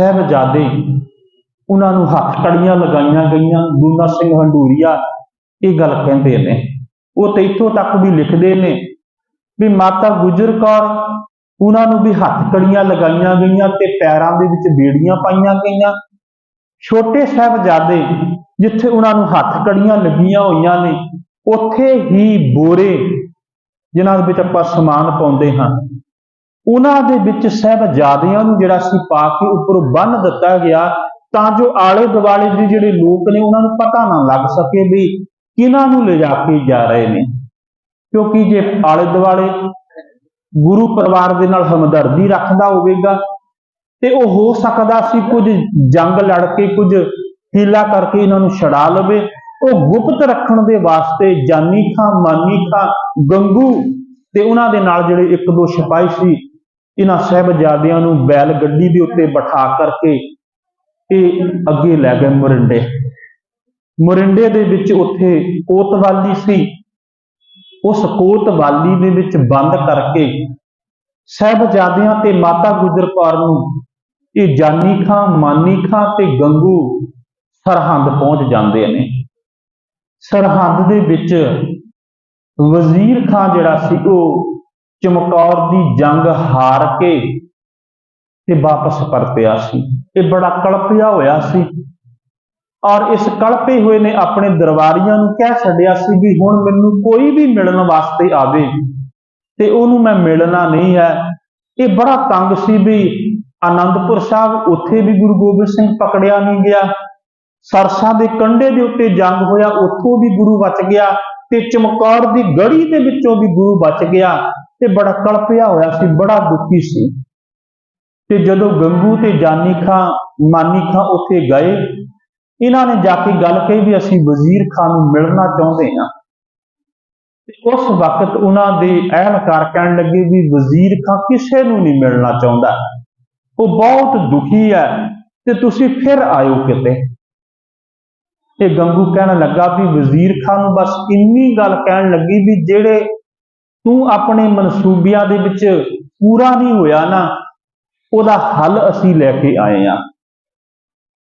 ਸਹਿਬਜ਼ਾਦੇ ਉਹਨਾਂ ਨੂੰ ਹੱਥ ਕੜੀਆਂ ਲਗਾਈਆਂ ਗਈਆਂ ਗੁੰਨਾ ਸਿੰਘ ਹੰਡੂਰੀਆ ਇਹ ਗੱਲ ਕਹਿੰਦੇ ਨੇ। ਉਹ ਤੇ ਇੱਥੋਂ ਤੱਕ ਵੀ ਲਿਖਦੇ ਨੇ ਵੀ ਮਾਤਾ ਗੁਜਰ ਕੌਰ ਉਹਨਾਂ ਨੂੰ ਵੀ ਹੱਥ ਕੜੀਆਂ ਲਗਾਈਆਂ ਗਈਆਂ ਤੇ ਪੈਰਾਂ ਦੇ ਵਿੱਚ ਬੇੜੀਆਂ ਪਾਈਆਂ ਗਈਆਂ। ਛੋਟੇ ਸਾਹਿਬਜ਼ਾਦੇ ਜਿੱਥੇ ਉਹਨਾਂ ਨੂੰ ਹੱਥ ਕੜੀਆਂ ਲੱਗੀਆਂ ਹੋਈਆਂ ਨੇ, ਉੱਥੇ ਹੀ ਬੋਰੇ ਜਿਨ੍ਹਾਂ ਦੇ ਵਿੱਚ ਆਪਾਂ ਸਮਾਨ ਪਾਉਂਦੇ ਹਾਂ। ਉਹਨਾਂ ਦੇ ਵਿੱਚ ਸਾਹਿਬਜ਼ਾਦਿਆਂ ਨੂੰ ਜਿਹੜਾ ਸੀ ਪਾ ਕੇ ਉੱਪਰੋਂ ਬੰਨ ਦਿੱਤਾ ਗਿਆ ਤਾਂ ਜੋ ਆਲੇ ਦੁਆਲੇ ਦੇ ਜਿਹੜੇ ਲੋਕ ਨੇ ਉਹਨਾਂ ਨੂੰ ਪਤਾ ਨਾ ਲੱਗ ਸਕੇ ਵੀ ਕਿਹਨਾਂ ਨੂੰ ਲਿਜਾ ਕੇ ਜਾ ਰਹੇ ਨੇ। ਕਿਉਂਕਿ ਜੇ ਆਲੇ ਦੁਆਲੇ ਗੁਰੂ ਪਰਿਵਾਰ ਦੇ ਨਾਲ ਹਮਦਰਦੀ ਰੱਖਦਾ ਹੋਵੇਗਾ ਤੇ ਉਹ ਹੋ ਸਕਦਾ ਸੀ ਕੁਝ ਜੰਗ ਲੜ ਕੇ, ਕੁਝ ਹੀਲਾ ਕਰਕੇ ਇਹਨਾਂ ਨੂੰ ਛੜਾ ਲਵੇ। ਉਹ ਗੁਪਤ ਰੱਖਣ ਦੇ ਵਾਸਤੇ ਜਾਨੀ ਖਾਂ, ਮਾਨੀ ਖਾਂ, ਗੰਗੂ ਤੇ ਉਹਨਾਂ ਦੇ ਨਾਲ ਜਿਹੜੇ ਇੱਕ ਦੋ ਸਿਪਾਹੀ ਸੀ ਇਹਨਾਂ ਸਾਹਿਬਜ਼ਾਦਿਆਂ ਨੂੰ ਬੈਲ ਗੱਡੀ ਦੇ ਉੱਤੇ ਬਿਠਾ ਕਰਕੇ ਇਹ ਅੱਗੇ ਲੈ ਗਏ ਮੋਰਿੰਡੇ। ਮੁਰਿੰਡੇ ਦੇ ਵਿੱਚ ਉੱਥੇ ਕੋਤਵਾਲੀ ਸੀ। ਉਸ ਕੋਤਵਾਲੀ ਦੇ ਵਿੱਚ ਬੰਦ ਕਰਕੇ ਸਾਹਿਬਜ਼ਾਦਿਆਂ ਤੇ ਮਾਤਾ ਗੁਜਰ ਕੌਰ ਨੂੰ ਇਹ ਜਾਨੀ ਖਾਂ, ਮਾਨੀ ਖਾਂ ਤੇ ਗੰਗੂ ਸਰਹੰਦ ਪਹੁੰਚ ਜਾਂਦੇ ਨੇ। ਸਰਹੰਦ ਦੇ ਵਿੱਚ ਵਜ਼ੀਰ ਖਾਂ ਜਿਹੜਾ ਸੀ, ਉਹ ਚਮਕੌਰ ਦੀ ਜੰਗ ਹਾਰ ਕੇ ਤੇ ਵਾਪਸ ਪਰਤਿਆ ਸੀ। ਇਹ ਬੜਾ ਕਲਪਿਆ ਹੋਇਆ ਸੀ ਔਰ ਇਸ ਕਲਪੇ ਹੋਏ ਨੇ ਆਪਣੇ ਦਰਬਾਰੀਆਂ ਨੂੰ ਕਹਿ ਛੱਡਿਆ ਸੀ ਵੀ ਹੁਣ ਮੈਨੂੰ ਕੋਈ ਵੀ ਮਿਲਣ ਵਾਸਤੇ ਆਵੇ ਤੇ ਉਹਨੂੰ ਮੈਂ ਮਿਲਣਾ ਨਹੀਂ ਹੈ। ਇਹ ਬੜਾ ਤੰਗ ਸੀ ਵੀ ਆਨੰਦਪੁਰ ਸਾਹਿਬ ਉੱਥੇ ਵੀ ਗੁਰੂ ਗੋਬਿੰਦ ਸਿੰਘ ਪਕੜਿਆ ਨਹੀਂ ਗਿਆ। ਸਰਸਾ ਦੇ ਕੰਢੇ ਦੇ ਉੱਤੇ ਜੰਗ ਹੋਇਆ, ਉੱਥੋਂ ਵੀ ਗੁਰੂ ਬਚ ਗਿਆ ਤੇ ਚਮਕੌਰ ਦੀ ਗੜੀ ਦੇ ਵਿੱਚੋਂ ਵੀ ਗੁਰੂ ਬਚ ਗਿਆ। ਤੇ ਬੜਾ ਕਲਪਿਆ ਹੋਇਆ ਸੀ, ਬੜਾ ਦੁਖੀ ਸੀ। ਤੇ ਜਦੋਂ ਗੰਗੂ ਤੇ ਜਾਨੀ ਖਾਂ, ਮਾਨੀ ਖਾਂ ਉੱਥੇ ਗਏ, ਇਹਨਾਂ ਨੇ ਜਾ ਕੇ ਗੱਲ ਕਹੀ ਵੀ ਅਸੀਂ ਵਜ਼ੀਰ ਖਾਨ ਨੂੰ ਮਿਲਣਾ ਚਾਹੁੰਦੇ ਹਾਂ। ਤੇ ਉਸ ਵਕਤ ਉਹਨਾਂ ਦੇ ਅਹਿਲਕਾਰ ਕਹਿਣ ਲੱਗੇ ਵੀ ਵਜ਼ੀਰ ਖਾਂ ਕਿਸੇ ਨੂੰ ਨਹੀਂ ਮਿਲਣਾ ਚਾਹੁੰਦਾ। ਉਹ ਬਹੁਤ ਦੁਖੀ ਹੈ ਤੇ ਤੁਸੀਂ ਫਿਰ ਆਇਓ ਕਿਤੇ। ਇਹ ਗੰਗੂ ਕਹਿਣ ਲੱਗਾ ਵੀ ਵਜ਼ੀਰ ਖਾਨ ਨੂੰ ਬਸ ਇੰਨੀ ਗੱਲ ਕਹਿਣ ਲੱਗੀ ਵੀ ਜਿਹੜੇ ਤੂੰ ਆਪਣੇ ਮਨਸੂਬਿਆਂ ਦੇ ਵਿੱਚ ਪੂਰਾ ਨਹੀਂ ਹੋਇਆ ਨਾ, ਉਹਦਾ ਹੱਲ ਅਸੀਂ ਲੈ ਕੇ ਆਏ ਆ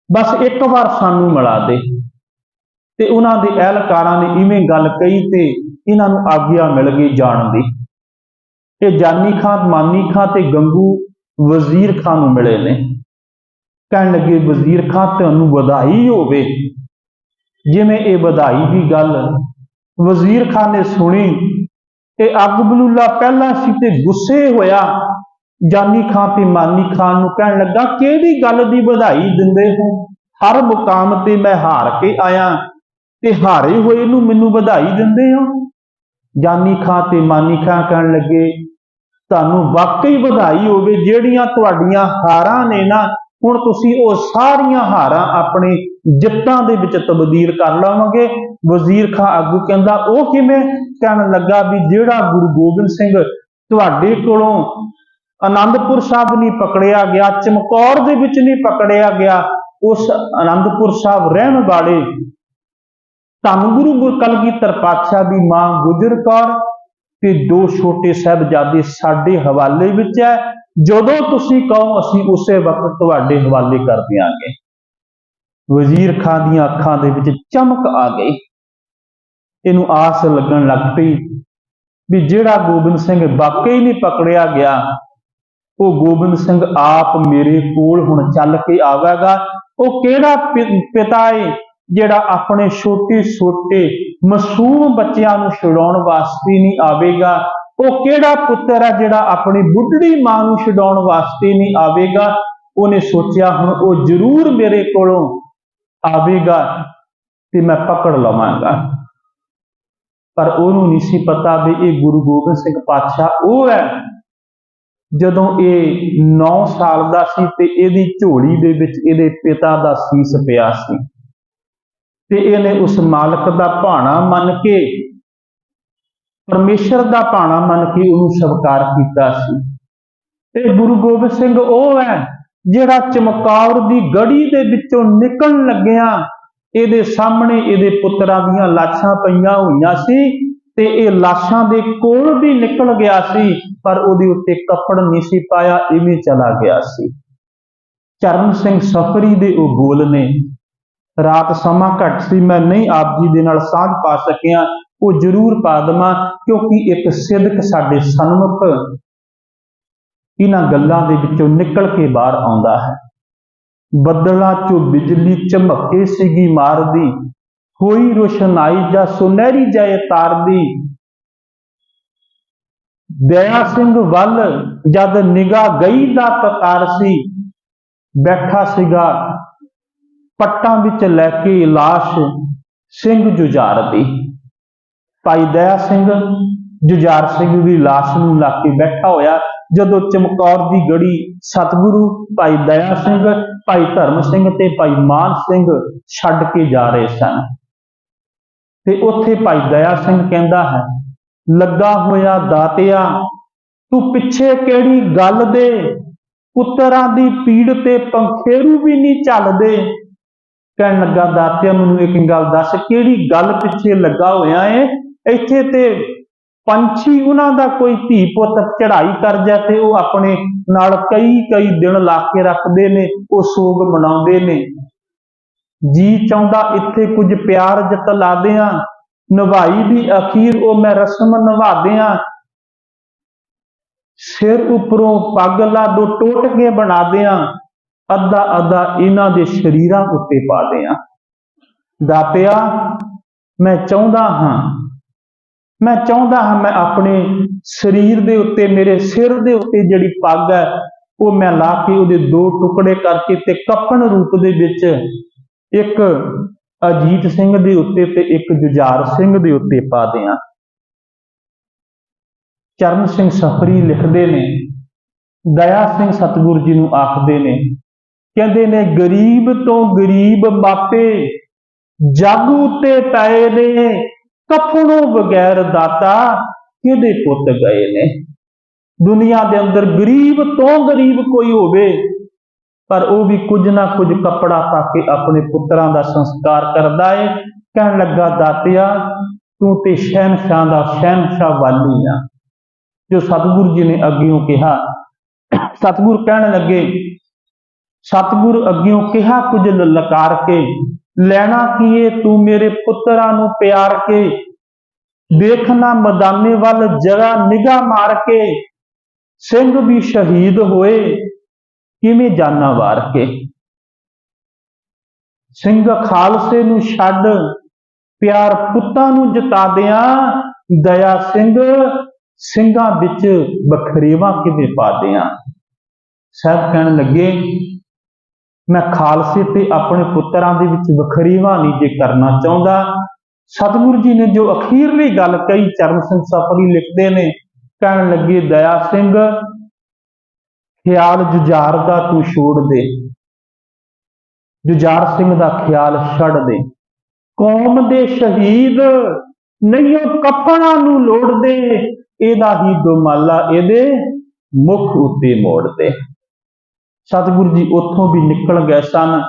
ਬਸ ਇੱਕ ਵਾਰ ਸਾਨੂੰ ਮਿਲਾ ਦੇ। ਤੇ ਉਹਨਾਂ ਦੇ ਅਹਿਲਕਾਰਾਂ ਨੇ ਇਵੇਂ ਗੱਲ ਕਹੀ ਤੇ ਇਹਨਾਂ ਨੂੰ ਆਗਿਆ ਮਿਲ ਗਈ ਜਾਣ ਦੀ। ਇਹ ਜਾਨੀ ਖਾਨ ਮਾਨੀ ਖਾਨ ਤੇ ਗੰਗੂ ਵਜ਼ੀਰ ਖਾਨ ਨੂੰ ਮਿਲੇ ਨੇ। ਕਹਿਣ ਲੱਗੇ, ਵਜ਼ੀਰ ਖਾਨ ਤੁਹਾਨੂੰ ਵਧਾਈ ਹੋਵੇ। ਜਿਵੇਂ ਇਹ ਵਧਾਈ ਦੀ ਗੱਲ ਵਜ਼ੀਰ ਖਾਨ ਨੇ ਸੁਣੀ ਤੇ ਅੱਗ ਬਲੂਲਾ ਪਹਿਲਾਂ ਸੀ ਤੇ ਗੁੱਸੇ ਹੋਇਆ। ਜਾਨੀ ਖਾਂ ਤੇ ਮਾਨੀ ਖਾਨ ਨੂੰ ਕਹਿਣ ਲੱਗਾ, ਕਿਹੜੀ ਗੱਲ ਦੀ ਵਧਾਈ ਦਿੰਦੇ ਹੋ? ਹਰ ਮੁਕਾਮ ਤੇ ਮੈਂ ਹਾਰ ਕੇ ਆਇਆ ਤੇ ਹਾਰੇ ਹੋਏ ਨੂੰ ਮੈਨੂੰ ਵਧਾਈ ਦਿੰਦੇ ਹੋ? ਜਾਨੀ ਖਾਂ ਤੇ ਮਾਨੀ ਖਾਂ ਕਹਿਣ ਲੱਗੇ, ਤੁਹਾਨੂੰ ਵਾਕਈ ਵਧਾਈ ਹੋਵੇ, ਜਿਹੜੀਆਂ ਤੁਹਾਡੀਆਂ ਹਾਰਾਂ ਨੇ ਨਾ, ਹੁਣ ਤੁਸੀਂ ਉਹ ਸਾਰੀਆਂ ਹਾਰਾਂ ਆਪਣੇ ਜਿੱਤਾਂ ਦੇ ਵਿੱਚ ਤਬਦੀਲ ਕਰ ਲਵਾਂਗੇ। ਵਜ਼ੀਰ ਖਾਂ ਆਗੂ ਕਹਿੰਦਾ, ਉਹ ਕਿਵੇਂ? ਕਹਿਣ ਲੱਗਾ ਵੀ ਜਿਹੜਾ ਗੁਰੂ ਗੋਬਿੰਦ ਸਿੰਘ ਤੁਹਾਡੇ ਕੋਲੋਂ ਆਨੰਦਪੁਰ ਸਾਹਿਬ ਨਹੀਂ ਪਕੜਿਆ ਗਿਆ, ਚਮਕੌਰ ਦੇ ਵਿੱਚ ਨਹੀਂ ਪਕੜਿਆ ਗਿਆ, ਉਸ ਆਨੰਦਪੁਰ ਸਾਹਿਬ ਰਹਿਣ ਵਾਲੇ ਧੰਨ ਗੁਰੂ ਗੁਰਕਲਗੀਧਰ ਪਾਤਸ਼ਾਹ ਦੀ ਮਾਂ ਗੁਜਰ ਕੌਰ ਤੇ ਦੋ ਛੋਟੇ ਸਾਹਿਬਜ਼ਾਦੇ ਸਾਡੇ ਹਵਾਲੇ ਵਿੱਚ ਹੈ। ਜਦੋਂ ਤੁਸੀਂ ਕਹੋ, ਅਸੀਂ ਉਸੇ ਵਕਤ ਤੁਹਾਡੇ ਹਵਾਲੇ ਕਰ ਦਿਆਂਗੇ। ਵਜ਼ੀਰ ਖਾਨ ਦੀਆਂ ਅੱਖਾਂ ਦੇ ਵਿੱਚ ਚਮਕ ਆ ਗਈ। ਇਹਨੂੰ ਆਸ ਲੱਗਣ ਲੱਗ ਪਈ ਵੀ ਜਿਹੜਾ ਗੋਬਿੰਦ ਸਿੰਘ ਵਾਕਈ ਨਹੀਂ ਪਕੜਿਆ ਗਿਆ, ਉਹ ਗੋਬਿੰਦ ਸਿੰਘ ਆਪ ਮੇਰੇ ਕੋਲ ਹੁਣ ਚੱਲ ਕੇ ਆਵੇਗਾ। ਉਹ ਕਿਹੜਾ ਪਿ- ਪਿਤਾ ਏ ਜਿਹੜਾ ਆਪਣੇ ਛੋਟੇ ਛੋਟੇ ਮਾਸੂਮ ਬੱਚਿਆਂ ਨੂੰ ਛੁਡਾਉਣ ਵਾਸਤੇ ਨਹੀਂ ਆਵੇਗਾ? ਉਹ ਕਿਹੜਾ ਪੁੱਤਰ ਆ ਜਿਹੜਾ ਆਪਣੀ ਬੁੱਢੜੀ ਮਾਂ ਨੂੰ ਛੁਡਾਉਣ ਵਾਸਤੇ ਨਹੀਂ ਆਵੇਗਾ? ਉਹਨੇ ਸੋਚਿਆ ਹੁਣ ਉਹ ਜ਼ਰੂਰ ਮੇਰੇ ਕੋਲੋਂ ਆਵੇਗਾ ਤੇ ਮੈਂ ਪਕੜ ਲਵਾਂਗਾ। ਪਰ ਉਹਨੂੰ ਨਹੀਂ ਸੀ ਪਤਾ ਵੀ ਇਹ ਗੁਰੂ ਗੋਬਿੰਦ ਸਿੰਘ ਪਾਤਸ਼ਾਹ ਉਹ ਹੈ। ਜਦੋਂ ਇਹ 9 ਸਾਲ ਦਾ ਸੀ ਤੇ ਇਹਦੀ ਝੋਲੀ ਦੇ ਵਿੱਚ ਇਹਦੇ ਪਿਤਾ ਦਾ ਸੀਸ ਪਿਆ ਸੀ ਤੇ ਇਹਨੇ ਉਸ ਮਾਲਕ ਦਾ ਭਾਣਾ ਮੰਨ ਕੇ, ਪਰਮੇਸ਼ਰ ਦਾ ਭਾਣਾ ਮੰਨ ਕੇ ਉਹਨੂੰ ਸਵੀਕਾਰ ਕੀਤਾ ਸੀ। ਤੇ ਗੁਰੂ ਗੋਬਿੰਦ ਸਿੰਘ ਉਹ ਹੈ ਜਿਹੜਾ ਚਮਕੌਰ ਦੀ ਗੜੀ ਦੇ ਵਿੱਚੋਂ ਨਿਕਲਣ ਲੱਗਿਆ ਇਹਦੇ ਸਾਹਮਣੇ ਇਹਦੇ ਪੁੱਤਰਾਂ ਦੀਆਂ ਲਾਸ਼ਾਂ ਪਈਆਂ ਹੋਈਆਂ ਸੀ ਤੇ ਇਹ ਲਾਸ਼ਾਂ ਦੇ ਕੋਲ ਵੀ ਨਿਕਲ ਗਿਆ ਸੀ, ਪਰ ਉਹਦੇ ਉੱਤੇ ਕੱਪੜ ਨਹੀਂ ਸੀ ਪਾਇਆ, ਇਵੇਂ ਚਲਾ ਗਿਆ ਸੀ। ਚਰਨ ਸਿੰਘ ਸਫਰੀ ਦੇ ਉਹ ਬੋਲ ਨੇ, ਰਾਤ ਸਮਾਂ ਘੱਟ ਸੀ, ਮੈਂ ਨਹੀਂ ਆਪ ਜੀ ਦੇ ਨਾਲ ਸਾਂਝ ਪਾ ਸਕਿਆ, ਉਹ ਜ਼ਰੂਰ ਪਾ ਦੇਵਾਂ, ਕਿਉਂਕਿ ਇੱਕ ਸਿਦਕ ਸਾਡੇ ਸਨਮੁਖ ਇਹਨਾਂ ਗੱਲਾਂ ਦੇ ਵਿੱਚੋਂ ਨਿਕਲ ਕੇ ਬਾਹਰ ਆਉਂਦਾ ਹੈ। ਬੱਦਲਾਂ ਚੋਂ ਬਿਜਲੀ ਚਮਕੇ ਸੀਗੀ ਮਾਰਦੀ, ਹੋਈ ਰੋਸ਼ਨਾਈ ਜਾਂ ਸੁਨਹਿਰੀ ਜਾਏ ਤਾਰਦੀ। ਦਇਆ ਸਿੰਘ ਵੱਲ ਜਦ ਨਿਗਾਹ ਗਈ ਦਾ ਤਤਾਰ ਸੀ, ਬੈਠਾ ਸੀਗਾ, ਪੱਟਾਂ ਵਿੱਚ ਲੈ ਕੇ ਲਾਸ਼ ਸਿੰਘ ਜੁਝਾਰ ਦੀ। ਭਾਈ ਦਇਆ ਸਿੰਘ ਜੁਝਾਰ ਸਿੰਘ ਦੀ ਲਾਸ਼ ਨੂੰ ਲਾ ਕੇ ਬੈਠਾ ਹੋਇਆ ਜਦੋਂ ਚਮਕੌਰ ਦੀ ਗੜੀ ਸਤਿਗੁਰੂ ਭਾਈ ਦਇਆ ਸਿੰਘ, ਭਾਈ ਧਰਮ ਸਿੰਘ ਤੇ ਭਾਈ ਮਾਨ ਸਿੰਘ ਛੱਡ ਕੇ ਜਾ ਰਹੇ ਸਨ। ਤੇ ਉੱਥੇ ਭਾਈ ਦਇਆ ਸਿੰਘ ਕਹਿੰਦਾ ਹੈ, ਲੱਗਾ ਹੋਇਆ ਦਾਤਿਆ, ਤੂੰ ਪਿੱਛੇ ਕਿਹੜੀ ਗੱਲ ਦੇ? ਪੁੱਤਰਾਂ ਦੀ ਪੀੜ ਤੇ ਪੰਖੇਰੂ ਵੀ ਨਹੀਂ ਚੱਲਦੇ ਕਹਿਣ ਲੱਗਾ ਦਾਤਿਆ, ਮੈਨੂੰ ਇੱਕ ਗੱਲ ਦੱਸ, ਕਿਹੜੀ ਗੱਲ ਪਿੱਛੇ ਲੱਗਾ ਹੋਇਆ ਏ? ਇੱਥੇ ਤੇ ਪੰਛੀ ਉਹਨਾਂ ਦਾ ਕੋਈ ਧੀ ਪੁੱਤ ਚੜਾਈ ਕਰ ਜਾ ਤੇ ਉਹ ਆਪਣੇ ਨਾਲ ਕਈ ਕਈ ਦਿਨ ਲਾ ਕੇ ਰੱਖਦੇ ਨੇ, ਉਹ ਸੋਗ ਮਨਾਉਂਦੇ ਨੇ। ਜੀ ਚਾਹੁੰਦਾ ਇੱਥੇ ਕੁਝ ਪਿਆਰ ਜਤਲਾ ਦਿਆਂ ਨਿਭਾਈ ਦੀ ਅਖੀਰ ਉਹ ਮੈਂ ਰਸਮ ਨਿਭਾਦੇ ਆ ਸਿਰ ਉਪਰੋਂ ਪੱਗ ਲਾ ਦੋ ਟੋਟ ਕੇ ਬਣਾ ਦਿਆਂ, ਅੱਧਾ ਅੱਧਾ ਇਹਨਾਂ ਦੇ ਸ਼ਰੀਰਾਂ ਉੱਤੇ ਪਾ ਦਿਆਂ। ਦਾਤਿਆ, ਮੈਂ ਚਾਹੁੰਦਾ ਹਾਂ ਮੈਂ ਚਾਹੁੰਦਾ ਹਾਂ ਮੈਂ ਆਪਣੇ ਸਰੀਰ ਦੇ ਉੱਤੇ, ਮੇਰੇ ਸਿਰ ਦੇ ਉੱਤੇ ਜਿਹੜੀ ਪੱਗ ਹੈ, ਉਹ ਮੈਂ ਲਾ ਕੇ ਉਹਦੇ ਦੋ ਟੁਕੜੇ ਕਰਕੇ ਤੇ ਕਫਨ ਰੂਪ ਦੇ ਵਿੱਚ ਇੱਕ ਅਜੀਤ ਸਿੰਘ ਦੇ ਉੱਤੇ ਤੇ ਇੱਕ ਜੁਝਾਰ ਸਿੰਘ ਦੇ ਉੱਤੇ ਪਾ ਦਿਆਂ। ਚਰਨ ਸਿੰਘ ਸਫਰੀ ਲਿਖਦੇ ਨੇ, ਦਇਆ ਸਿੰਘ ਸਤਿਗੁਰੂ ਜੀ ਨੂੰ ਆਖਦੇ ਨੇ, ਕਹਿੰਦੇ ਨੇ, ਗਰੀਬ ਤੋਂ ਗਰੀਬ ਮਾਪੇ ਜੱਗ ਉਤੇ ਪਏ ਨੇ ਕਫਨੋਂ ਬਗੈਰ ਦਾਤਾ ਕਿਹਦੇ ਪੁੱਤ ਗਏ ਨੇ? ਦੁਨੀਆ ਦੇ ਅੰਦਰ ਗਰੀਬ ਤੋਂ ਗਰੀਬ ਕੋਈ ਹੋਵੇ, ਪਰ ਉਹ ਵੀ ਕੁਝ ਨਾ ਕੁਝ ਕੱਪੜਾ ਪਾ ਕੇ ਆਪਣੇ ਪੁੱਤਰਾਂ ਦਾ ਸੰਸਕਾਰ ਕਰਦਾ ਏ। ਕਹਿਣ ਲੱਗਾ, ਦਾਤਿਆ, ਤੂੰ ਤੇ ਸ਼ਹਿਨਸ਼ਾਹ ਦਾ ਸ਼ਹਿਨਸ਼ਾਹ ਵਾਲੀ ਆ। ਜੋ ਸਤਿਗੁਰੂ ਜੀ ਨੇ ਅੱਗਿਓਂ ਕਿਹਾ, ਸਤਿਗੁਰ ਕਹਿਣ ਲੱਗੇ, ਸਤਿਗੁਰ ਅੱਗਿਓਂ ਕਿਹਾ ਕੁਝ ਲਲਕਾਰ ਕੇ ਲੈਣਾ ਕੀਏ ਤੂੰ ਮੇਰੇ ਪੁੱਤਰਾਂ ਨੂੰ ਪਿਆਰ ਕੇ, ਦੇਖਣਾ ਮਦਾਨੇ ਵੱਲ ਜਗਾ ਨਿਗਾਹ ਮਾਰ ਕੇ, ਸਿੰਘ ਵੀ ਸ਼ਹੀਦ ਹੋਏ, ਕਿਵੇਂ ਜਾਨਾਂ ਵਾਰ ਕੇ? ਸਿੰਘ ਖਾਲਸੇ ਨੂੰ ਛੱਡ, ਪਿਆਰ ਪੁੱਤਾਂ ਨੂੰ ਜਤਾ ਦਿਆਂ, ਦਇਆ ਸਿੰਘ ਸਿੰਘਾਂ ਵਿੱਚ ਬਖਰੇਵਾ ਕਿਵੇਂ ਪਾ ਦਿਆਂ? ਸਾਹਿਬ ਕਹਿਣ ਲੱਗੇ ਮੈਂ ਖਾਲਸੇ ਤੇ ਆਪਣੇ ਪੁੱਤਰਾਂ ਦੇ ਵਿੱਚ ਵਖਰੀਵਾ ਨਹੀਂ ਜੇ ਕਰਨਾ ਚਾਹੁੰਦਾ, ਸਤਿਗੁਰੂ ਜੀ ਨੇ ਜੋ ਅਖੀਰਲੀ ਗੱਲ ਕਹੀ, ਚਰਨ ਸਿੰਘ ਸਫਰੀ ਲਿਖਦੇ ਨੇ, ਕਹਿਣ ਲੱਗੇ, ਦਇਆ ਸਿੰਘ, ਖਿਆਲ ਜੁਝਾਰ ਦਾ ਤੂੰ ਛੋੜ ਦੇ। ਜੁਝਾਰ ਸਿੰਘ ਦਾ ਖਿਆਲ ਛੱਡ ਦੇ। ਕੌਮ ਦੇ ਸ਼ਹੀਦ ਨਹੀਂ ਉਹ ਕਫਨਾਂ ਨੂੰ ਲੋੜਦੇ ਇਹਦਾ ਹੀ ਦੁਮਾਲਾ ਇਹਦੇ ਮੁਖ ਉੱਤੇ ਮੋੜਦੇ ਸਤਿਗੁਰੂ ਜੀ ਉੱਥੋਂ ਵੀ ਨਿਕਲ ਗਏ ਸਨ।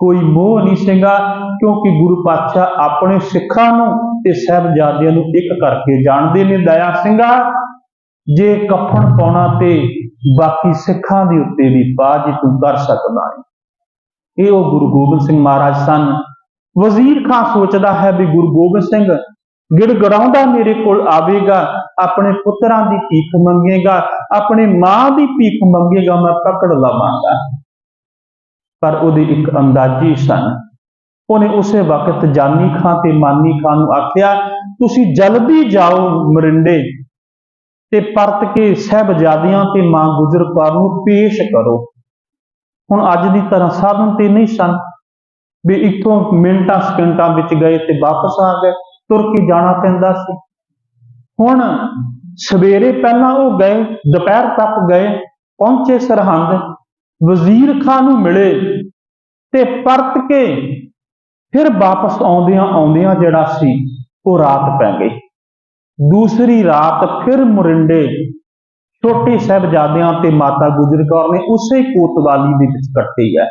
ਕੋਈ ਮੋਹ ਨਹੀਂ ਸੀਗਾ, ਕਿਉਂਕਿ ਗੁਰੂ ਪਾਤਸ਼ਾਹ ਆਪਣੇ ਸਿੱਖਾਂ ਨੂੰ ਤੇ ਸਹਿਬਜ਼ਾਦਿਆਂ ਨੂੰ ਇੱਕ ਕਰਕੇ ਜਾਣਦੇ ਨੇ ਦਇਆ ਸਿੰਘਾ। ਜੇ ਕਫਨ ਪਾਉਣਾ ਤੇ ਬਾਕੀ ਸਿੱਖਾਂ ਦੇ ਉੱਤੇ ਵੀ ਬਾਜ ਤੂੰ ਕਰ ਸਕਦਾ ਹੈ ਇਹ ਉਹ ਗੁਰੂ ਗੋਬਿੰਦ ਸਿੰਘ ਮਹਾਰਾਜ ਸਨ। ਵਜ਼ੀਰ ਖਾਨ ਸੋਚਦਾ ਹੈ ਵੀ ਗੁਰੂ ਗੋਬਿੰਦ ਸਿੰਘ ਗਿੜਗੜਾਉਂਦਾ ਮੇਰੇ ਕੋਲ ਆਵੇਗਾ ਆਪਣੇ ਪੁੱਤਰਾਂ ਦੀ ਭੀਖ ਮੰਗੇਗਾ, ਆਪਣੇ ਮਾਂ ਦੀ ਭੀਖ ਮੰਗੇਗਾ, ਮੈਂ ਪਕੜ ਲਵਾਂਗਾ। ਪਰ ਉਹਦੀ ਇੱਕ ਅੰਦਾਜ਼ੀ ਸਨ। ਉਹਨੇ ਉਸੇ ਵਕਤ ਜਾਨੀ ਖਾਂ ਤੇ ਮਾਨੀ ਖਾਂ ਨੂੰ ਆਖਿਆ, ਤੁਸੀਂ ਜਲਦੀ ਜਾਓ ਮਰਿੰਡੇ ਤੇ ਪਰਤ ਕੇ ਸਹਿਬਜ਼ਾਦਿਆਂ ਤੇ ਮਾਂ ਗੁਜਰ ਕੌਰ ਨੂੰ ਪੇਸ਼ ਕਰੋ। ਹੁਣ ਅੱਜ ਦੀ ਤਰ੍ਹਾਂ ਸਾਧਨ ਤੇ ਨਹੀਂ ਸਨ ਵੀ ਇੱਥੋਂ ਮਿੰਟਾਂ ਸਕਿੰਟਾਂ ਵਿੱਚ ਗਏ ਤੇ ਵਾਪਸ ਆ ਗਏ। ਤੁਰ ਕੇ ਜਾਣਾ ਪੈਂਦਾ ਸੀ। ਹੁਣ ਸਵੇਰੇ ਪਹਿਲਾਂ ਉਹ ਗਏ, ਦੁਪਹਿਰ ਤੱਕ ਗਏ, ਪਹੁੰਚੇ ਸਰਹੰਦ, ਵਜ਼ੀਰ ਖਾਨ ਨੂੰ ਮਿਲੇ ਤੇ ਪਰਤ ਕੇ ਫਿਰ ਵਾਪਸ ਆਉਂਦਿਆਂ ਆਉਂਦਿਆਂ ਜਿਹੜਾ ਸੀ, ਉਹ ਰਾਤ ਪੈ ਗਈ। ਦੂਸਰੀ ਰਾਤ ਫਿਰ ਮੁਰਿੰਡੇ ਛੋਟੇ ਸਾਹਿਬਜ਼ਾਦਿਆਂ ਤੇ ਮਾਤਾ ਗੁਜਰ ਕੌਰ ਨੇ ਉਸੇ ਕੋਤਵਾਲੀ ਦੇ ਵਿੱਚ ਕੱਟੀ ਹੈ।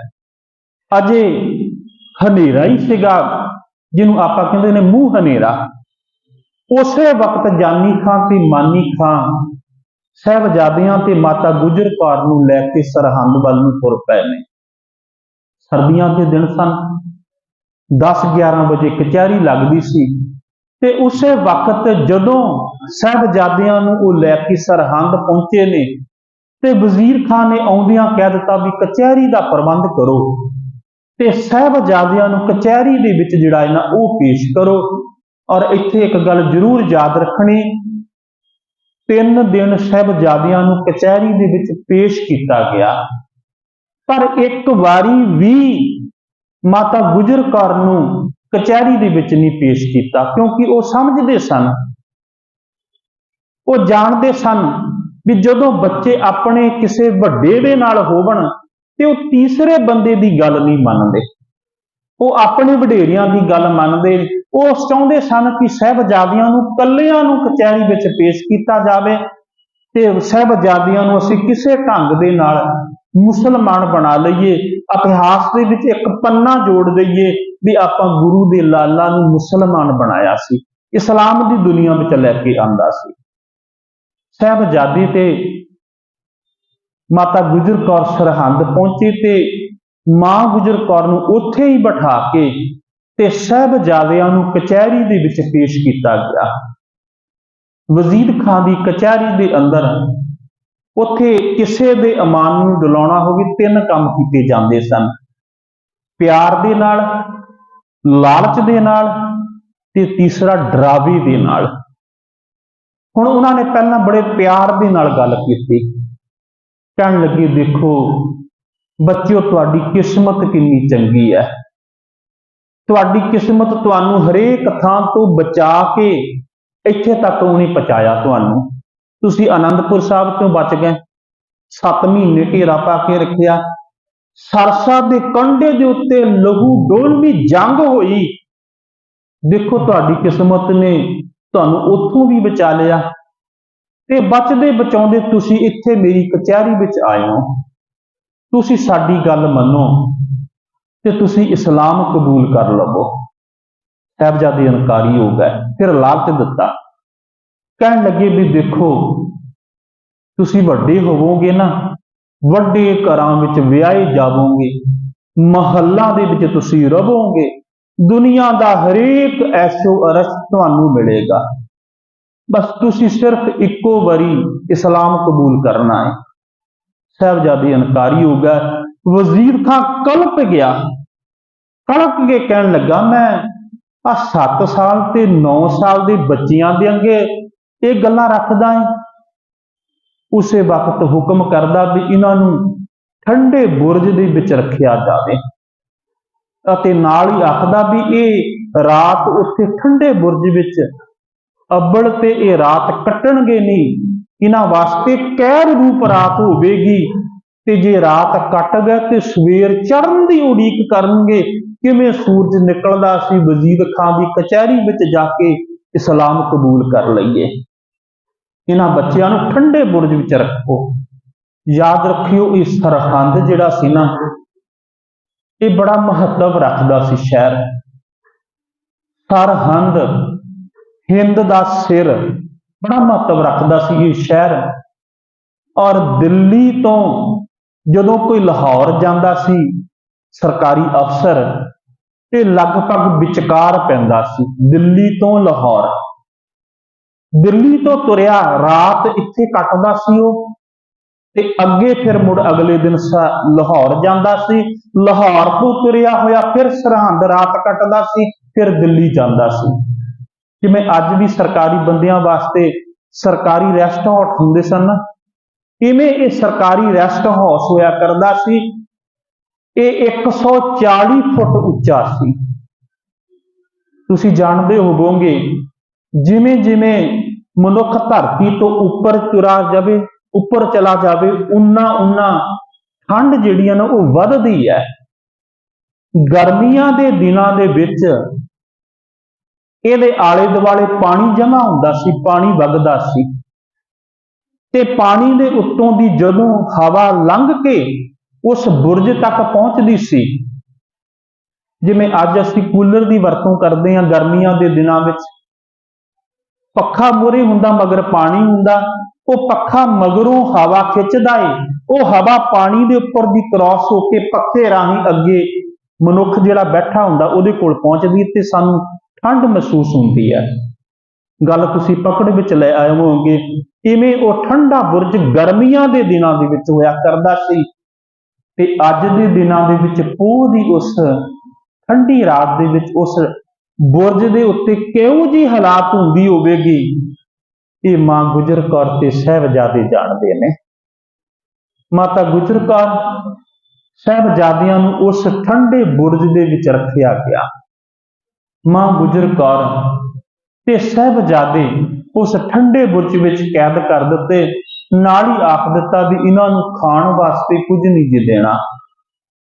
ਅਜੇ ਹਨੇਰਾ ਹੀ ਸੀਗਾ, ਜਿਹਨੂੰ ਆਪਾਂ ਕਹਿੰਦੇ ਨੇ ਮੂੰਹ ਹਨੇਰਾ। ਉਸੇ ਵਕਤ ਜਾਨੀ ਖਾਂ ਤੇ ਮਾਨੀ ਖਾਂ ਸਹਿਬਜ਼ਾਦਿਆਂ ਤੇ ਮਾਤਾ ਗੁਜਰ ਕੌਰ ਨੂੰ ਲੈ ਕੇ ਸਰਹੰਦ ਵੱਲ ਨੂੰ ਤੁਰ ਪਏ ਨੇ। ਸਰਦੀਆਂ ਦੇ ਦਿਨ ਸਨ। 10-11 ਵਜੇ ਕਚਹਿਰੀ ਲੱਗਦੀ ਸੀ ਤੇ ਉਸੇ ਵਕਤ ਜਦੋਂ ਸਾਹਿਬਜ਼ਾਦਿਆਂ ਨੂੰ ਉਹ ਲੈ ਕੇ ਸਰਹੰਦ ਪਹੁੰਚੇ ਨੇ ਤੇ ਵਜ਼ੀਰ ਖਾਨ ਨੇ ਆਉਂਦਿਆਂ ਕਹਿ ਦਿੱਤਾ ਵੀ ਕਚਹਿਰੀ ਦਾ ਪ੍ਰਬੰਧ ਕਰੋ ਤੇ ਸਾਹਿਬਜ਼ਾਦਿਆਂ ਨੂੰ ਕਚਹਿਰੀ ਦੇ ਵਿੱਚ ਜਿਹੜਾ ਹੈ ਨਾ ਉਹ ਪੇਸ਼ ਕਰੋ। ਔਰ ਇੱਥੇ ਇੱਕ ਗੱਲ ਜ਼ਰੂਰ ਯਾਦ ਰੱਖਣੀ, ਤਿੰਨ ਦਿਨ ਸਾਹਿਬਜ਼ਾਦਿਆਂ ਨੂੰ ਕਚਹਿਰੀ ਦੇ ਵਿੱਚ ਪੇਸ਼ ਕੀਤਾ ਗਿਆ। ਪਰ ਇੱਕ ਵਾਰੀ ਵੀ ਮਾਤਾ ਗੁਜਰ ਕੌਰ ਨੂੰ ਕਚਹਿਰੀ ਦੇ ਵਿੱਚ ਨਹੀਂ ਪੇਸ਼ ਕੀਤਾ, ਕਿਉਂਕਿ ਉਹ ਸਮਝਦੇ ਸਨ, ਉਹ ਜਾਣਦੇ ਸਨ ਵੀ ਜਦੋਂ ਬੱਚੇ ਆਪਣੇ ਕਿਸੇ ਵੱਡੇ ਦੇ ਨਾਲ ਹੋਵਣ, ਤੇ ਉਹ ਤੀਸਰੇ ਬੰਦੇ ਦੀ ਗੱਲ ਨਹੀਂ ਮੰਨਦੇ। ਉਹ ਆਪਣੇ ਵਡੇਰਿਆਂ ਦੀ ਗੱਲ ਮੰਨਦੇ, ਉਹ ਚਾਹੁੰਦੇ ਸਨ ਕਿ ਸਹਿਬਜ਼ਾਦਿਆਂ ਨੂੰ ਕੱਲਿਆਂ ਨੂੰ ਕਚਹਿਰੀ ਵਿੱਚ ਪੇਸ਼ ਕੀਤਾ ਜਾਵੇ ਤੇ ਸਹਿਬਜ਼ਾਦਿਆਂ ਨੂੰ ਅਸੀਂ ਕਿਸੇ ਢੰਗ ਦੇ ਨਾਲ ਮੁਸਲਮਾਨ ਬਣਾ ਲਈਏ, ਇਤਿਹਾਸ ਦੇ ਵਿੱਚ ਇੱਕ ਪੰਨਾ ਜੋੜ ਦਈਏ ਵੀ ਆਪਾਂ ਗੁਰੂ ਦੇ ਲਾਲਾ ਨੂੰ ਮੁਸਲਮਾਨ ਬਣਾਇਆ ਸੀ, ਇਸਲਾਮ ਦੀ ਦੁਨੀਆ ਵਿੱਚ ਲੈ ਕੇ ਆਂਦਾ ਸੀ। ਸਾਹਿਬਜ਼ਾਦੇ ਤੇ ਮਾਤਾ ਗੁਜਰ ਕੌਰ ਸਰਹੰਦ ਪਹੁੰਚੀ ਤੇ ਮਾਂ ਗੁਜਰ ਕੌਰ ਨੂੰ ਉੱਥੇ ਹੀ ਬਿਠਾ ਕੇ ਤੇ ਸਾਹਿਬਜ਼ਾਦਿਆਂ ਨੂੰ ਕਚਹਿਰੀ ਦੇ ਵਿੱਚ ਪੇਸ਼ ਕੀਤਾ ਗਿਆ। ਵਜ਼ੀਰ ਖਾਂ ਦੀ ਕਚਹਿਰੀ ਦੇ ਅੰਦਰ ਉੱਥੇ ਕਿਸੇ ਦੇ ਅਮਾਨ ਨੂੰ ਡਲਾਉਣਾ ਹੋਵੇ ਤਿੰਨ ਕੰਮ ਕੀਤੇ ਜਾਂਦੇ ਸਨ। ਪਿਆਰ ਦੇ ਨਾਲ, ਲਾਲਚ ਦੇ ਨਾਲ ਤੇ ਤੀਸਰਾ ਡਰਾਵੇ ਦੇ ਨਾਲ। ਹੁਣ ਉਹਨਾਂ ਨੇ ਪਹਿਲਾਂ ਬੜੇ ਪਿਆਰ ਦੇ ਨਾਲ ਗੱਲ ਕੀਤੀ। ਕਹਿਣ ਲੱਗੇ, ਦੇਖੋ ਬੱਚਿਓ, ਤੁਹਾਡੀ ਕਿਸਮਤ ਕਿੰਨੀ ਚੰਗੀ ਹੈ। ਤੁਹਾਡੀ ਕਿਸਮਤ ਤੁਹਾਨੂੰ ਹਰੇਕ ਥਾਂ ਤੋਂ ਬਚਾ ਕੇ ਇੱਥੇ ਤੱਕ ਉਹਨੇ ਪਹੁੰਚਾਇਆ ਤੁਹਾਨੂੰ। ਤੁਸੀਂ ਆਨੰਦਪੁਰ ਸਾਹਿਬ ਤੋਂ ਬਚ ਗਏ। 7 ਮਹੀਨੇ ਘੇਰਾ ਪਾ ਕੇ ਰੱਖਿਆ। ਸਰਸਾ ਦੇ ਕੰਢੇ ਦੇ ਉੱਤੇ ਲਹੂ ਡੋਲਵੀ ਜੰਗ ਹੋਈ। ਦੇਖੋ, ਤੁਹਾਡੀ ਕਿਸਮਤ ਨੇ ਤੁਹਾਨੂੰ ਉੱਥੋਂ ਵੀ ਬਚਾ ਲਿਆ। ਤੇ ਬਚਦੇ ਬਚਾਉਂਦੇ ਤੁਸੀਂ ਇੱਥੇ ਮੇਰੀ ਕਚਹਿਰੀ ਵਿੱਚ ਆਏ ਹੋ। ਤੁਸੀਂ ਸਾਡੀ ਗੱਲ ਮੰਨੋ ਤੇ ਤੁਸੀਂ ਇਸਲਾਮ ਕਬੂਲ ਕਰ ਲਵੋ। ਸਾਹਿਬਜ਼ਾਦੇ ਇਨਕਾਰੀ ਹੋ ਗਏ ਫਿਰ ਲਾਲਚ ਦਿੱਤਾ। ਕਹਿਣ ਲੱਗੇ ਵੀ ਦੇਖੋ, ਤੁਸੀਂ ਵੱਡੇ ਹੋਵੋਗੇ ਨਾ, ਵੱਡੇ ਘਰਾਂ ਵਿੱਚ ਵਿਆਹੇ ਜਾਵੋਗੇ, ਮਹੱਲਾ ਦੇ ਵਿੱਚ ਤੁਸੀਂ ਰਹੋਗੇ, ਦੁਨੀਆ ਦਾ ਹਰੇਕ ਐਸ਼ੋ ਅਰਸ਼ ਤੁਹਾਨੂੰ ਮਿਲੇਗਾ। ਬਸ ਤੁਸੀਂ ਸਿਰਫ ਇੱਕੋ ਵਾਰੀ ਇਸਲਾਮ ਕਬੂਲ ਕਰਨਾ ਹੈ। ਸਾਹਿਬਜ਼ਾਦੇ ਇਨਕਾਰੀ ਹੋ ਗਿਆ। ਵਜ਼ੀਰ ਖਾਂ ਕਲਪ ਗਿਆ। ਕਲਪ ਕੇ ਕਹਿਣ ਲੱਗਾ, ਮੈਂ ਆ 7 ਸਾਲ ਤੇ 9 ਸਾਲ ਦੇ ਬੱਚਿਆਂ ਦੇ ਅੰਗੇ ਇਹ ਗੱਲਾਂ ਰੱਖਦਾ ਹੈ ਉਸੇ ਵਕਤ ਹੁਕਮ ਕਰਦਾ ਵੀ ਇਹਨਾਂ ਨੂੰ ਠੰਡੇ ਬੁਰਜ ਦੇ ਵਿੱਚ ਰੱਖਿਆ ਜਾਵੇ। ਅਤੇ ਨਾਲ ਹੀ ਆਖਦਾ ਵੀ ਇਹ ਰਾਤ ਉੱਥੇ ਠੰਡੇ ਬੁਰਜ ਵਿੱਚ ਅੱਬਲ ਤੇ ਇਹ ਰਾਤ ਕੱਟਣਗੇ ਨਹੀਂ। ਇਹਨਾਂ ਵਾਸਤੇ ਕਹਿਰ ਰੂਪ ਰਾਤ ਹੋਵੇਗੀ ਤੇ ਜੇ ਰਾਤ ਕੱਟ ਗਏ ਤੇ ਸਵੇਰ ਚੜ੍ਹਨ ਦੀ ਉਡੀਕ ਕਰਨਗੇ, ਕਿਵੇਂ ਸੂਰਜ ਨਿਕਲਦਾ ਸੀ ਵਜ਼ੀਰ ਖਾਂ ਦੀ ਕਚਹਿਰੀ ਵਿੱਚ ਜਾ ਕੇ ਇਸਲਾਮ ਕਬੂਲ ਕਰ ਲਈਏ। ਇਹਨਾਂ ਬੱਚਿਆਂ ਨੂੰ ਠੰਡੇ ਬੁਰਜ ਵਿੱਚ ਰੱਖੋ। ਯਾਦ ਰੱਖਿਓ ਇਹ ਸਰਹੰਦ ਜਿਹੜਾ ਸੀ ਨਾ, ਇਹ ਬੜਾ ਮਹੱਤਵ ਰੱਖਦਾ ਸੀ ਸ਼ਹਿਰ। ਸਰਹੰਦ, ਹਿੰਦ ਦਾ ਸਿਰ ਬੜਾ ਮਹੱਤਵ ਰੱਖਦਾ ਸੀ ਇਹ ਸ਼ਹਿਰ। ਔਰ ਦਿੱਲੀ ਤੋਂ ਜਦੋਂ ਕੋਈ ਲਾਹੌਰ ਜਾਂਦਾ ਸੀ, ਸਰਕਾਰੀ ਅਫਸਰ, ਤੇ ਲਗਭਗ ਵਿਚਕਾਰ ਪੈਂਦਾ ਸੀ, ਦਿੱਲੀ ਤੋਂ ਲਾਹੌਰ। ਦਿੱਲੀ ਤੋਂ ਤੁਰਿਆ, ਰਾਤ ਇੱਥੇ ਕੱਟਦਾ ਸੀ ਉਹ, ਤੇ ਅੱਗੇ ਫਿਰ ਮੁੜ ਅਗਲੇ ਦਿਨ ਸ- ਲਾਹੌਰ ਜਾਂਦਾ ਸੀ। ਲਾਹੌਰ ਤੋਂ ਤੁਰਿਆ ਹੋਇਆ ਫਿਰ ਸਰਹੰਦ ਰਾਤ ਕੱਟਦਾ ਸੀ, ਫਿਰ ਦਿੱਲੀ ਜਾਂਦਾ ਸੀ। ਜਿਵੇਂ ਅੱਜ ਵੀ ਸਰਕਾਰੀ ਬੰਦਿਆਂ ਵਾਸਤੇ ਸਰਕਾਰੀ ਰੈਸਟ ਹਾਊਸ ਹੁੰਦੇ ਸਨ। ਨਾ ਇਵੇਂ ਇਹ ਸਰਕਾਰੀ ਰੈਸਟ ਹਾਊਸ ਹੋਇਆ ਕਰਦਾ ਸੀ? ਇਹ 140 ਫੁੱਟ ਉੱਚਾ ਸੀ। ਤੁਸੀਂ ਜਾਣਦੇ ਹੋਵੋਗੇ ਜਿਵੇਂ ਜਿਵੇਂ ਮਨੁੱਖ ਧਰਤੀ ਤੋਂ ਉੱਪਰ ਚੁਰਾ ਜਾਵੇ, ਉੱਪਰ ਚਲਾ ਜਾਵੇ ਉਨਾ ਉਨਾ ਠੰਡ ਜਿਹੜੀਆਂ ਨੇ ਉਹ ਵੱਧਦੀ ਹੈ। ਗਰਮੀਆਂ ਦੇ ਦਿਨਾਂ ਦੇ ਵਿੱਚ ਇਹਦੇ ਆਲੇ ਦੁਆਲੇ ਪਾਣੀ ਜਮ੍ਹਾਂ ਹੁੰਦਾ ਸੀ, ਪਾਣੀ ਵਗਦਾ ਸੀ। ਤੇ ਪਾਣੀ ਦੇ ਉੱਤੋਂ ਦੀ ਜਦੋਂ ਹਵਾ ਲੰਘ ਕੇ ਉਸ ਬੁਰਜ ਤੱਕ ਪਹੁੰਚਦੀ ਸੀ, ਜਿਵੇਂ ਅੱਜ ਅਸੀਂ ਕੂਲਰ ਦੀ ਵਰਤੋਂ ਕਰਦੇ ਹਾਂ ਗਰਮੀਆਂ ਦੇ ਦਿਨਾਂ ਵਿੱਚ। ਪੱਖਾ ਮੂਹਰੇ ਹੁੰਦਾ ਮਗਰ ਪਾਣੀ ਹੁੰਦਾ, ਉਹ ਪੱਖਾ ਮਗਰੋਂ ਹਵਾ ਖਿੱਚਦਾ ਏ। ਉਹ ਹਵਾ ਪਾਣੀ ਦੇ ਉੱਪਰ ਦੀ ਕ੍ਰਾਸ ਹੋ ਕੇ ਪੱਖੇ ਰਾਹੀਂ ਅੱਗੇ ਮਨੁੱਖ ਜਿਹੜਾ ਬੈਠਾ ਹੁੰਦਾ, ਉਹਦੇ ਕੋਲ ਪਹੁੰਚਦੀ ਹੈ ਤੇ ਸਾਨੂੰ ਠੰਡ ਮਹਿਸੂਸ ਹੁੰਦੀ ਹੈ। ਗੱਲ ਤੁਸੀਂ ਪਕੜ ਵਿੱਚ ਲੈ ਆਏ ਹੋਵੋਗੇ, ਇਵੇਂ ਉਹ ਠੰਡਾ ਬੁਰਜ ਗਰਮੀਆਂ ਦੇ ਦਿਨਾਂ ਦੇ ਵਿੱਚ ਹੋਇਆ ਕਰਦਾ ਸੀ ਤੇ ਅੱਜ ਦੇ ਦਿਨਾਂ ਦੇ ਵਿੱਚ ਪੋਹ ਦੀ ਉਸ ਠੰਡੀ ਰਾਤ ਦੇ ਵਿੱਚ ਉਸ ਬੁਰਜ ਦੇ ਉੱਤੇ ਕਿਉਂ ਜਿਹੀ ਹਾਲਾਤ ਹੁੰਦੀ ਹੋਵੇਗੀ, ਇਹ ਮਾਂ ਗੁਜਰ ਕੌਰ ਤੇ ਸਹਿਬਜ਼ਾਦੇ ਜਾਣਦੇ ਨੇ। ਮਾਤਾ ਗੁਜਰ ਕੌਰ ਸਹਿਬਜ਼ਾਦਿਆਂ ਨੂੰ ਉਸ ਠੰਡੇ ਬੁਰਜ ਦੇ ਵਿੱਚ ਰੱਖਿਆ ਗਿਆ। ਮਾਂ ਗੁਜਰ ਕੌਰ ਤੇ ਸਹਿਬਜ਼ਾਦੇ ਉਸ ਠੰਡੇ ਬੁਰਜ ਵਿੱਚ ਕੈਦ ਕਰ ਦਿੱਤੇ, ਨਾਲ ਹੀ ਆਖ ਦਿੱਤਾ ਵੀ ਇਹਨਾਂ ਨੂੰ ਖਾਣ ਵਾਸਤੇ ਕੁਝ ਨਹੀਂ ਜੇ ਦੇਣਾ।